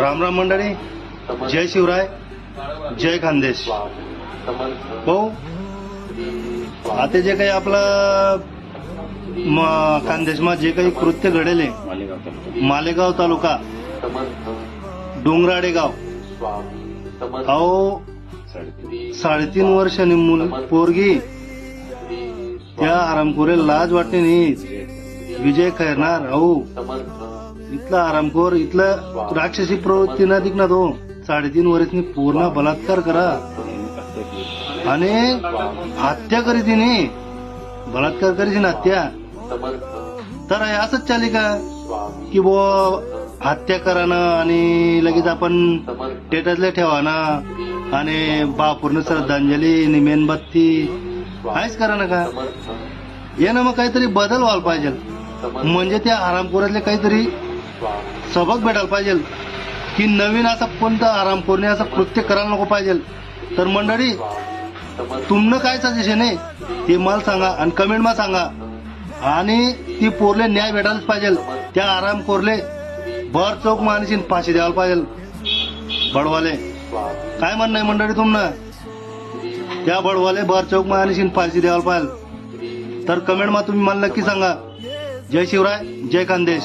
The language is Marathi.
राम राम मंडळी जय शिवराय जय खानदेश. हो आता जे काही आपलं खानदेशमा जे काही कृत्य घडेले मालेगाव तालुका डोंगराडे गाव अहो साडेतीन वर्षांनी मुल पोरगी त्या आरामखोरे लाज वाटते नाही विजय करणार अहो. इथला आरामखोर इथलं राक्षसी प्रवृत्ती ना दिखणार ना तो. साडेतीन वर्षनी पूर्ण बलात्कार करा. आणि हत्या करी तिने. बलात्कार ना हत्या. तर असंच चाली का? की बो हत्या करानं आणि लगेच आपण टेटतल्या ठेवा ना. आणि बापूर्ण श्रद्धांजली आणि मेणबत्ती आहेच करा ना का? ये ना मग काहीतरी बदल व्हायला पाहिजे. म्हणजे त्या आरामखोरातले काहीतरी सबक भेटायला पाहिजे. की नवीन असा कोणता आरामखोरने असं कृत्य करायला नको पाहिजे. तर मंडळी तुमनं काय सजेशन आहे? ते मला सांगा आणि कमेंट मा सांगा. आणि ती पोरले न्याय भेटायलाच पाहिजे. त्या आरामखोरले भर चौक मानशी फाशी द्यायला पाहिजे. बडवाले काय म्हणणं आहे मंडळी तुमनं? त्या बडवाले भर चौक मानशी फाशी द्यायला पाहिजे. तर कमेंट मा तुम्ही मला नक्की सांगा. जय शिवराय जय खानदेश